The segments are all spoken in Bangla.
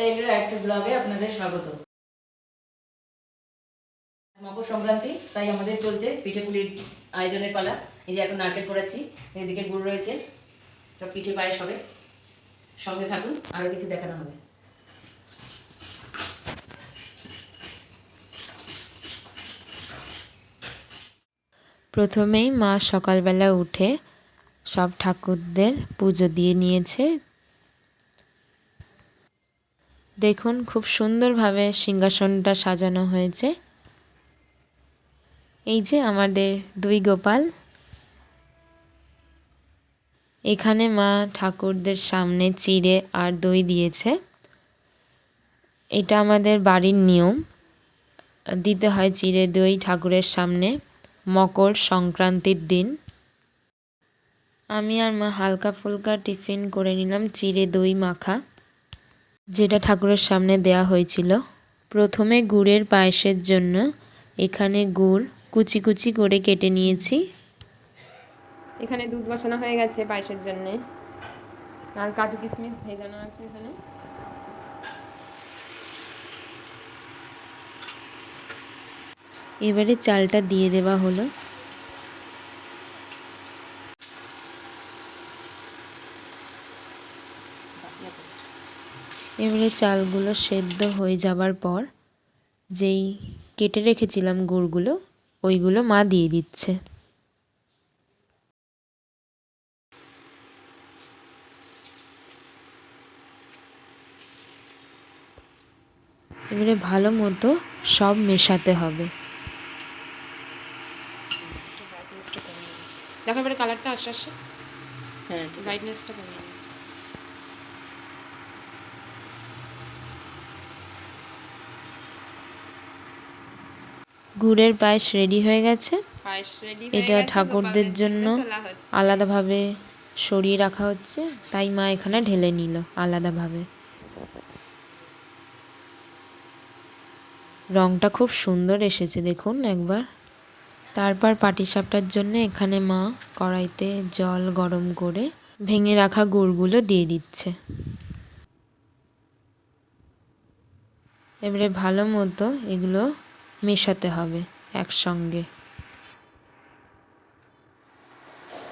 লাইফস্টাইলের একটা ব্লগে আপনাদের স্বাগত। মকর সংক্রান্তি তাই আমাদের চলছে পিঠে পুলির আয়োজনের পালা। এই যে এখন নারকেল পড়াচ্ছি, এদিকে গুড় রয়েছে সব পিঠে পায়েস হবে। সঙ্গে থাকুন আরও কিছু দেখানো হবে। প্রথমেই মা সকালবেলা উঠে সব ঠাকুরদের পুজো দিয়ে নিয়েছে। দেখুন, খুব সুন্দরভাবে সিংহাসনটা সাজানো হয়েছে। এই যে আমাদের দুই গোপাল। এখানে মা ঠাকুরদের সামনে চিড়ে আর দই দিয়েছে। এটা আমাদের বাড়ির নিয়ম। দিতে হয় চিড়ে দই ঠাকুরের সামনে। মকর সংক্রান্তির দিন। আমি আর মা হালকা ফুলকা টিফিন করে নিলাম চিড়ে দই মাখা। যেটা ঠাকুরের সামনে দেয়া হয়েছিল। প্রথমে গুড়ের পায়েসের জন্য এখানে গুড় কুচি কুচি করে কেটে নিয়েছি। এখানে দুধ বসানো হয়ে গেছে পায়েসের জন্য। আর কাজু কিশমিশ ভেজানো আছে এখানে। এবারে চালটা দিয়ে দেওয়া হলো। এবারে চালগুলো সেদ্ধ হয়ে যাবার পর যেই কেটে রেখেছিলাম গুড়গুলো ওইগুলো মা দিয়ে দিচ্ছে। এবারে ভালো মতো সব মেশাতে হবে। দেখো এবারে কালারটা আস্তে আস্তে হ্যাঁ ব্রাইটনেসটা কমিয়ে নিচ্ছে। গুড়ের পায়েস রেডি হয়ে গেছে। এটা ঠাকুরদের জন্য আলাদাভাবে সরিয়ে রাখা হচ্ছে তাই মা এখানে ঢেলে নিল আলাদাভাবে। রংটা খুব সুন্দর এসেছে দেখুন একবার। তারপর পাটিসাপটার জন্য এখানে মা কড়াইতে জল গরম করে ভেঙে রাখা গুড়গুলো দিয়ে দিচ্ছে। এবারে ভালো মতো এগুলো মেশাতে হবে একসঙ্গে।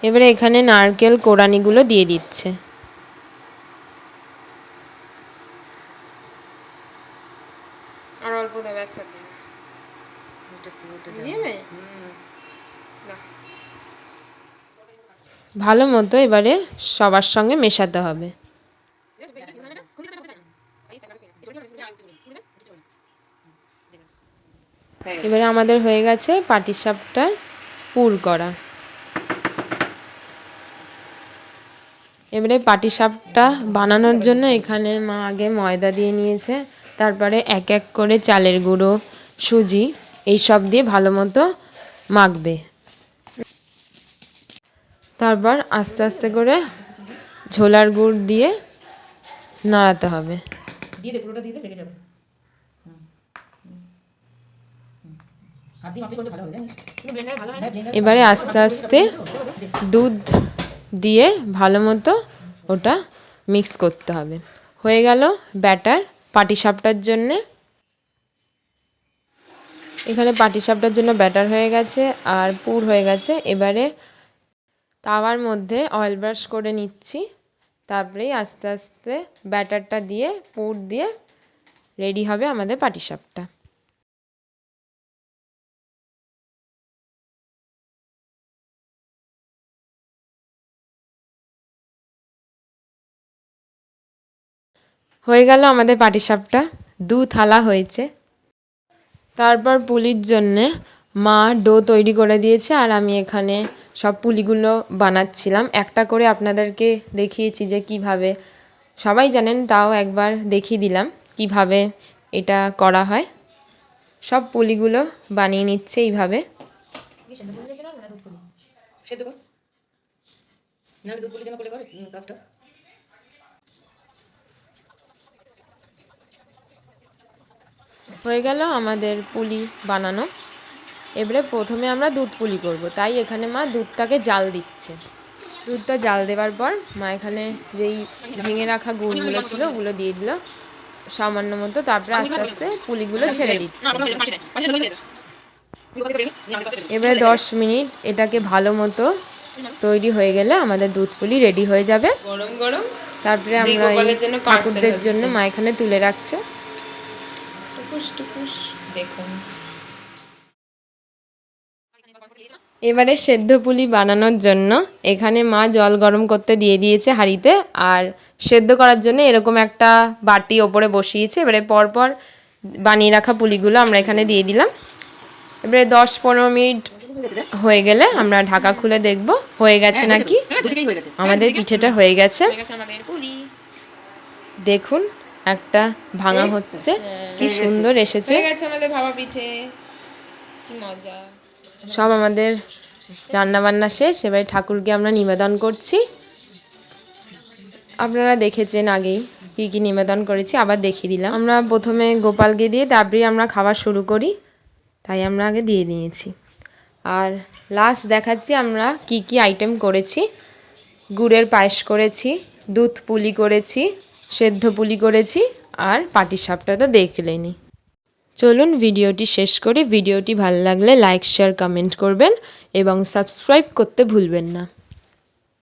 এবারে এখানে নারকেল কোড়ানিগুলো দিয়ে দিচ্ছে। আর অল্প দেবে একসাথে। ভালো মতো এবারে সবার সঙ্গে মেশাতে হবে। এবারে আমাদের হয়ে গেছে পাটিসাপটা পুর করা। এবারে পাটিসাপটা বানানোর জন্য এখানে মা আগে ময়দা দিয়ে নিয়েছে তারপরে এক এক করে চালের গুঁড়ো সুজি এই সব দিয়ে ভালো মতো মাখবে। তারপর আস্তে আস্তে করে ঝোলার গুড় দিয়ে নাড়াতে হবে। দিয়ে দে পুরোটা দিয়ে লেগে যাবে। এবারে আস্তে আস্তে দুধ দিয়ে ভালো মতো ওটা মিক্স করতে হবে। হয়ে গেল ব্যাটার পাটিসাপটার জন্যে। এখানে পাটিসাপটার জন্য ব্যাটার হয়ে গেছে আর পুর হয়ে গেছে। এবারে তাওয়ার মধ্যে অয়েল ব্রাশ করে নিচ্ছি। তারপরেই আস্তে আস্তে ব্যাটারটা দিয়ে পুর দিয়ে রেডি হবে আমাদের পাটিসাপটা হয়ে গেল আমাদের পাটিসাপটা। দু থালা হয়েছে। তারপর পুলির জন্যে মা ডো তৈরি করে দিয়েছে আর আমি এখানে সব পুলিগুলো বানাচ্ছিলাম। একটা করে আপনাদেরকে দেখিয়েছি যে কীভাবে। সবাই জানেন তাও একবার দেখিয়ে দিলাম কীভাবে এটা করা হয়। সব পুলিগুলো বানিয়ে নিচ্ছে এইভাবে। দুধ করলে কাজটা? হয়ে গেল আমাদের পুলি বানানো। এবারে প্রথমে আমরা দুধ পুলি করব। তাই এখানে মা দুধটাকে জাল দিচ্ছে। দুধটা জাল দেওয়ার পর মা এখানে যেই ভেঙে রাখা গুড়গুলো ছিল ওগুলো দিয়ে দিল। সামান্য মতো তারপরে আস্তে আস্তে পুলিগুলো ছেড়ে দিচ্ছি। এবারে দশ মিনিট এটাকে ভালো মতো তৈরি হয়ে গেলে আমাদের দুধ পুলি রেডি হয়ে যাবে। গরম গরম। তারপরে আমরা এই ঠাকুরদের জন্য মা এখানে তুলে রাখছে। টুকুস টুকুস। দেখুন। এবারে সেদ্ধ পুলি বানানোর জন্য এখানে মা জল গরম করতে দিয়ে দিয়েছে হাঁড়িতে আর সেদ্ধ করার জন্য এরকম একটা বাটি ওপরে বসিয়েছে। এবারে পরপর বানিয়ে রাখা পুলিগুলো আমরা এখানে দিয়ে দিলাম। এবারে দশ পনেরো মিনিট হয়ে গেলে আমরা ঢাকা খুলে দেখব। হয়ে গেছে নাকি? আমাদের পিঠেটা হয়ে গেছে। হয়ে দেখুন। একটা ভাঙা হচ্ছে। কি সুন্দর এসেছে। আমাদের ভাবা পিঠে। মজা। সব আমাদের রান্না বান্না শেষ। এবারে ঠাকুরকে আমরা নিবেদন করছি। আপনারা দেখেছেন আগেই কী কী নিবেদন করেছি আবার দেখিয়ে দিলাম আমরা প্রথমে গোপালকে দিয়ে তারপরে আমরা খাবার শুরু করি। তাই আমরা আগে দিয়ে দিয়েছি। আর লাস্ট দেখাচ্ছি আমরা কি কি আইটেম করেছি। গুড়ের পায়েস করেছি দুধ পুলি করেছি সেদ্ধ পুলি করেছি আর পাটিসাপটা তো দেখলেনি। চলুন ভিডিওটি শেষ করে। ভিডিওটি ভালো লাগলে লাইক, শেয়ার, কমেন্ট করবেন এবং সাবস্ক্রাইব করতে ভুলবেন না।